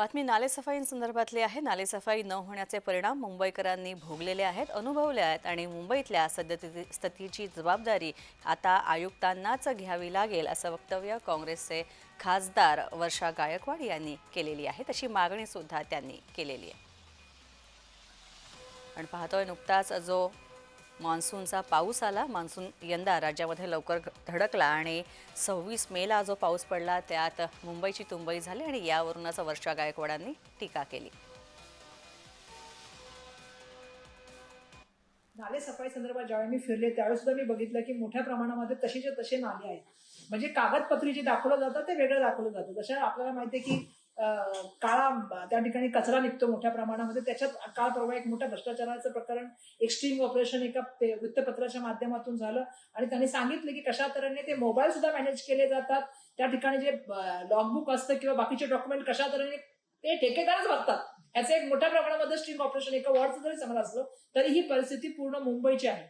बातमी नालेसफाईंसंदर्भातली आहे. नालेसफाई न होण्याचे परिणाम मुंबईकरांनी भोगलेले आहेत अनुभवले आहेत आणि मुंबईतल्या सद्यस्थिती स्थितीची जबाबदारी आता आयुक्तांनाच घ्यावी लागेल असं वक्तव्य काँग्रेसचे खासदार वर्षा गायकवाड यांनी केलेली आहे. तशी मागणीसुद्धा त्यांनी केलेली आहे. आणि पाहतोय नुकताच जो मान्सूनचा पाऊस आला. मान्सून यंदा राज्यामध्ये लवकर धडकला आणि सव्वीस मेला जो पाऊस पडला त्यात मुंबईची तुंबई झाली आणि यावरूनच वर्षा गायकवाडांनी टीका केली. नाले सफाई संदर्भात ज्यावेळी मी फिरले त्यावेळी सुद्धा मी बघितलं की मोठ्या प्रमाणामध्ये तसेचे तसे नाले आहेत. म्हणजे कागदपत्री जे दाखवलं जातं ते वेगळं दाखवलं जातं. जसं आपल्याला माहिती आहे की काळा त्या ठिकाणी कचरा निघतो मोठ्या प्रमाणामध्ये. त्याच्यात काळ परवा एक मोठ्या भ्रष्टाचाराचं प्रकरण एक ऑपरेशन एका वृत्तपत्राच्या माध्यमातून झालं. आणि त्यांनी सांगितलं की कशा तऱ्हेने ते मोबाईल सुद्धा मॅनेज केले जातात. त्या ठिकाणी जे लॉगबुक असतं किंवा बाकीचे डॉक्युमेंट कशा तऱ्हेने ते ठेकेदारच बघतात याचं एक मोठ्या प्रमाणामध्ये स्ट्रीम ऑपरेशन एका वॉर्डचं जरी समज असलं तरी ही परिस्थिती पूर्ण मुंबईची आहे.